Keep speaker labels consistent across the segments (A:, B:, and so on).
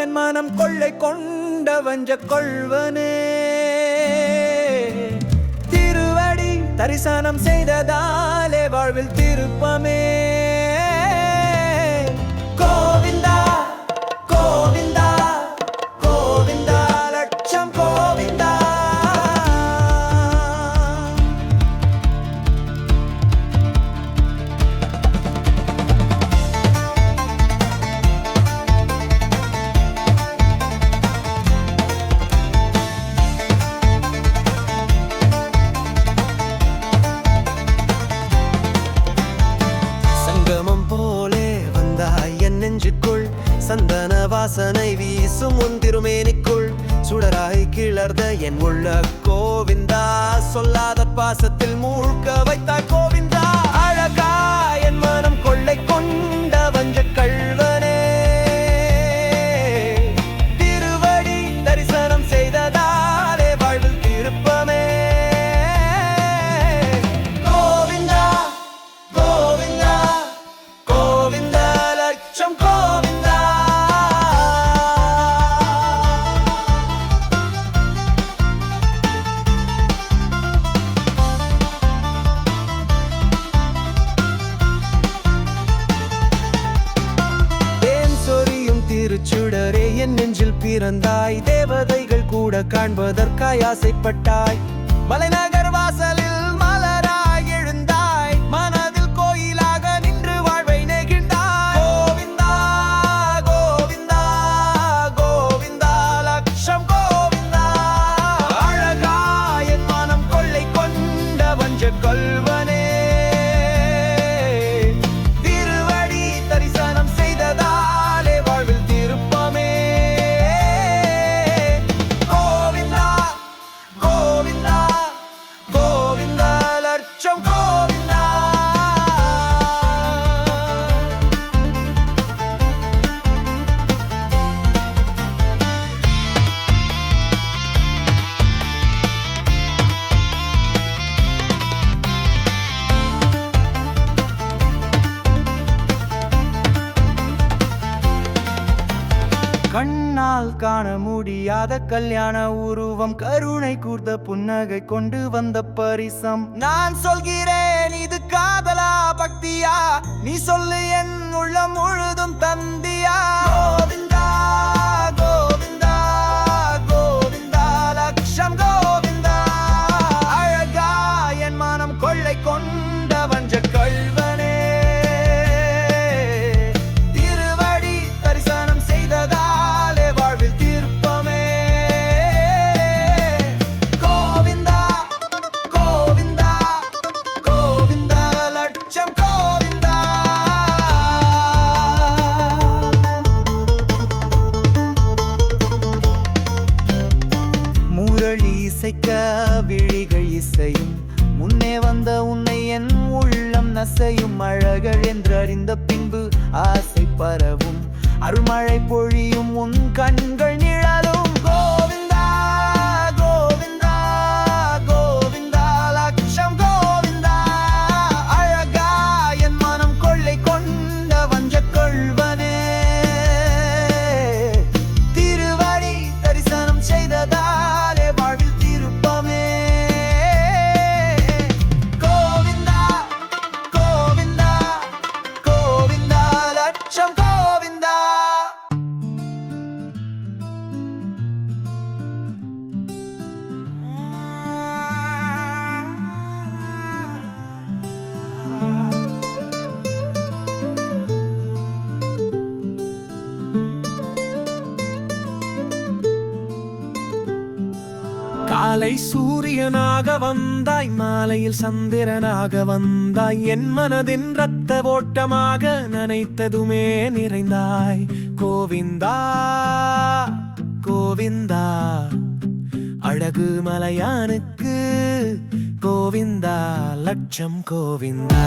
A: என் மனம் கொள்ளை கொண்ட வஞ்ச கொள்வனே. திருவடி தரிசனம் செய்ததாலே வாழ்வில் திருப்பமே. கிளர்ந்த என் உள்ள கோவிந்தா சொல்லாத பாசத்தில் மூழ்க வைத்தாய் கோவிந்தா. அழகா என் மனம் கொள்ளை கொண்ட வஞ்ச காண்பதற்காய் ஆசைப்பட்டாய். மலை முடியாத கல்யாண உருவம் கருணை கூர்ந்த புன்னகை கொண்டு வந்த பரிசம். நான் சொல்கிறேன் இது காதலா பக்தியா? நீ சொல்லு என் உள்ளம் முழுதும் தந்தியா? தெரியும் உன் கண்கள் காலை சூரியனாக வந்தாய் மாலையில் சந்திரனாக வந்தாய் என் மனதின் ரத்த ஓட்டமாக நினைத்ததுமே நிறைந்தாய். கோவிந்தா கோவிந்தா அழகு மலையானுக்கு கோவிந்தா லட்சம் கோவிந்தா.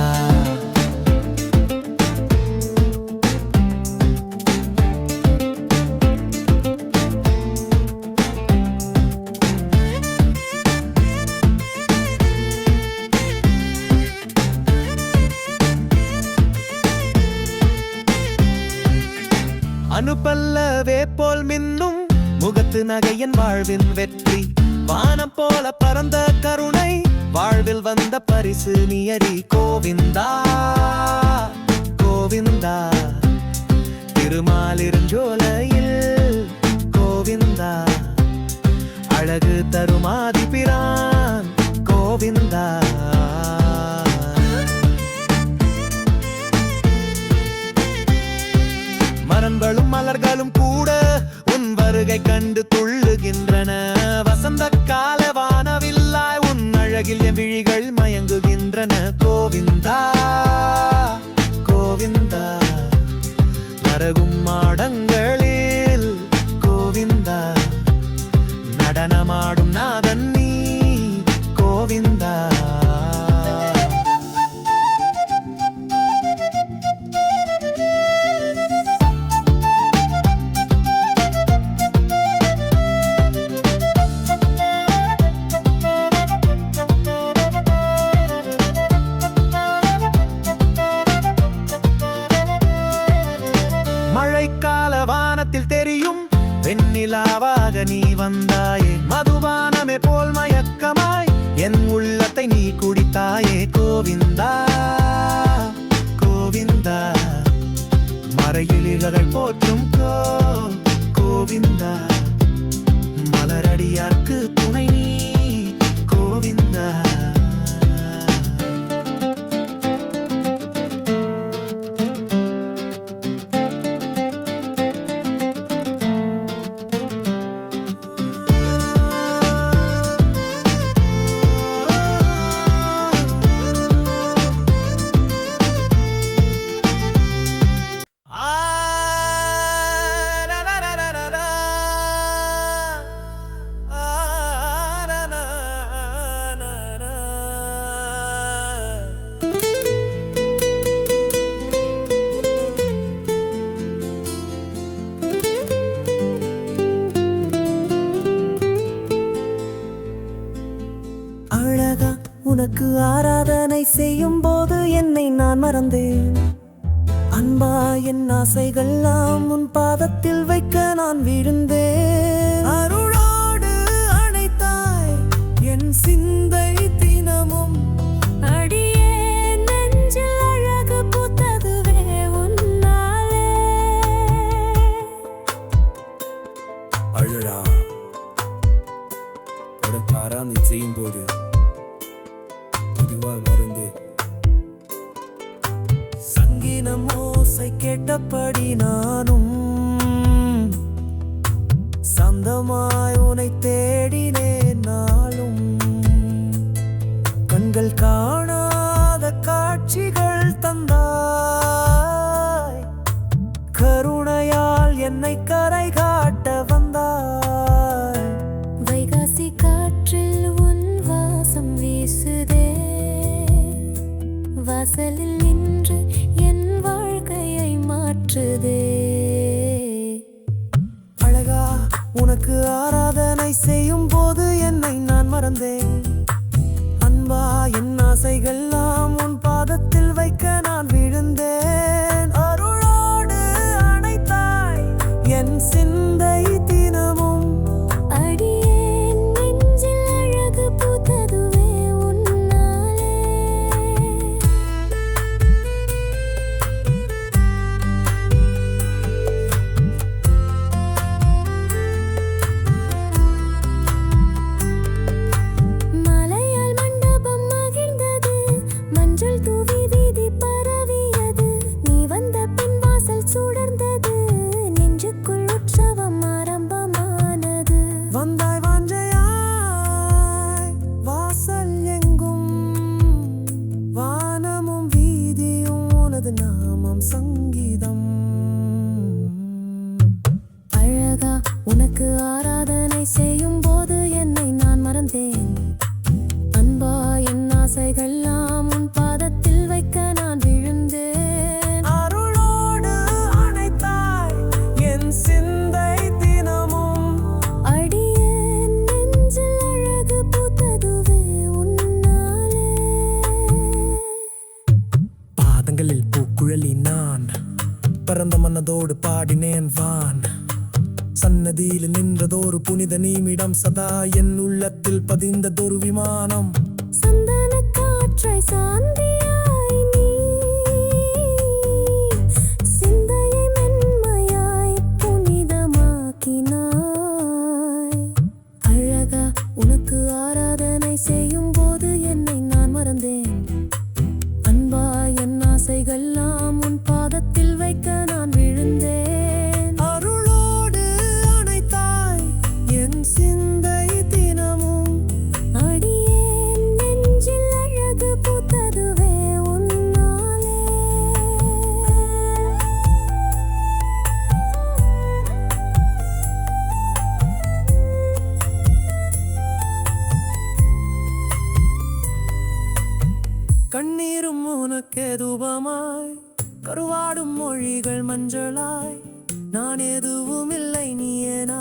A: அனுப்பல்லவே போல் மின்னும் முகத்து நகையின் வாழ்வின் வெற்றி. வானம் போல பறந்த கருணை வாழ்வில் வந்த பரிசு நியரி கோவிந்தா கோவிந்தா திருமாலிருஞ்சோலையில். கோவிந்தா. internet. Oh. வெண்ணிலாவாக நீ வந்தாயே. மதுபானமே போல் மயக்கமாய் என் உள்ளத்தை நீ குடித்தாயே. கோவிந்தா கோவிந்தா மறையிலிகள் போற்றும் கோவிந்தா மலரடியார்க்கு
B: மறந்தேன். அன்பா என்
C: ஆசைகள் உனக்கு ஆராதனை செய்யும் போது
B: என்னை நான் மறந்தேன். அன்பா என் ஆசைகள்லாம்
A: மனதோடு பாடினேன் வான். சன்னதியில் நின்றதோரு புனித நீமிடம் சதா என் உள்ளத்தில் பதிந்ததொரு விமானம்.
D: சந்தான காற்றை
A: சார்ந்த பாடும் மொழிகள் மஞ்சளாய். நான் எதுவும் இல்லை நீ
B: ஏனா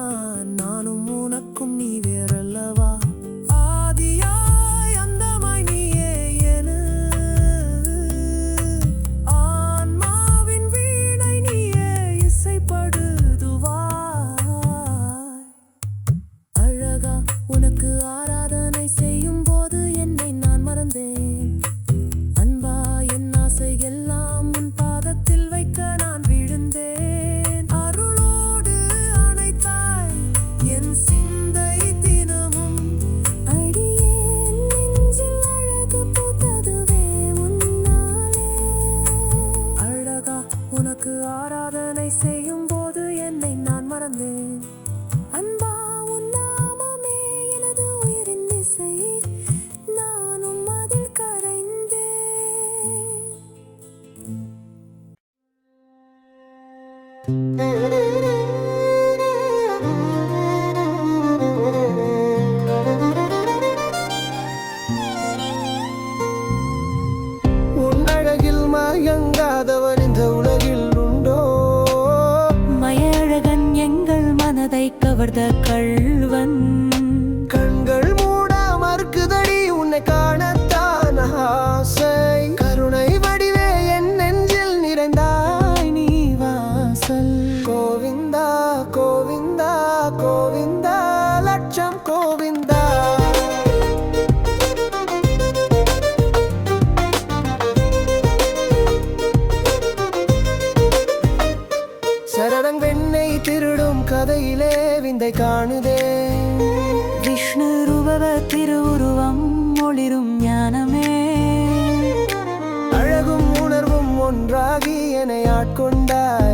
B: உணர்வும் ஒன்றாகி என ஆட்கொண்டாய்.